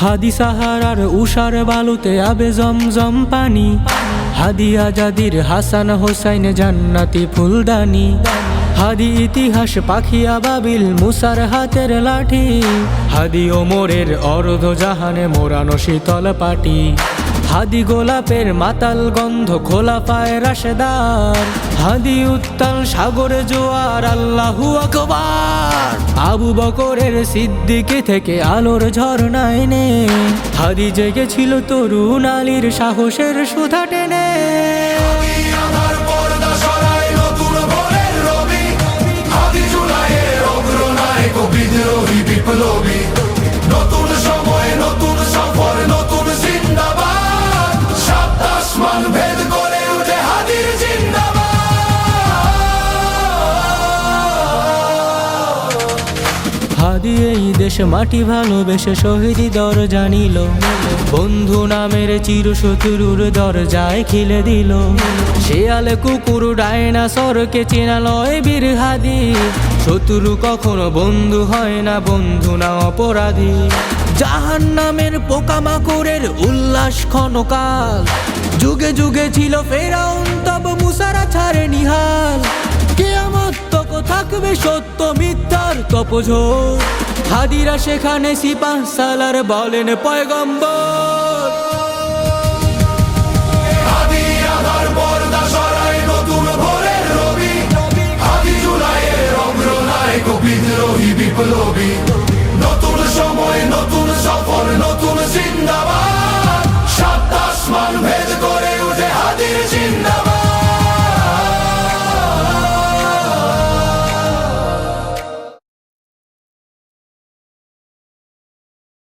হাদি সাহারার উষার বালুতে আবে জমজম পানি। হাদি আজাদির হাসান হোসাইন জান্নাতি ফুলদানি। হাদি ইতিহাস পাখি আবাবিল মুসার হাতের লাঠি। হাদি ওমরের অর্ধ জাহানে মোরানো শীতল পাটি। হাদি গোলাপের মাতাল গন্ধ খোলা পায় রাশেদার। হাদি উত্তাল সাগরে জোয়ার, আল্লাহু আকবার। আবু বকরের সিদ্দিকে থেকে আলোর ঝর্ণায় নে হাদি জেগেছিল তরুণ আলীর সাহসের সুধা টেনে। আমার হাদি এই দেশ মাটি ভালোবেসে বন্ধু নামের চির শত্রুর খিলে দিল। কুকুর বীর হাদি শত্রু কখনো বন্ধু হয় না, বন্ধু না অপরাধী। জাহান নামের পোকামাকড়ের উল্লাস ক্ষণকাল। যুগে যুগে ছিল ফেরাউন, তব মুসারা ছাড়ে কেয়ামত করবে সত্য মিথ্যার তপঝোর। হাদিরা সেখানে সিপাহ সালার বলেন পয়গম্বর। নতুন সময়, নতুন সফর, নতুন জিন্দাবাদ। সাত আসমান ভেদ করে উঠে হাতির জিন্দাবাদ।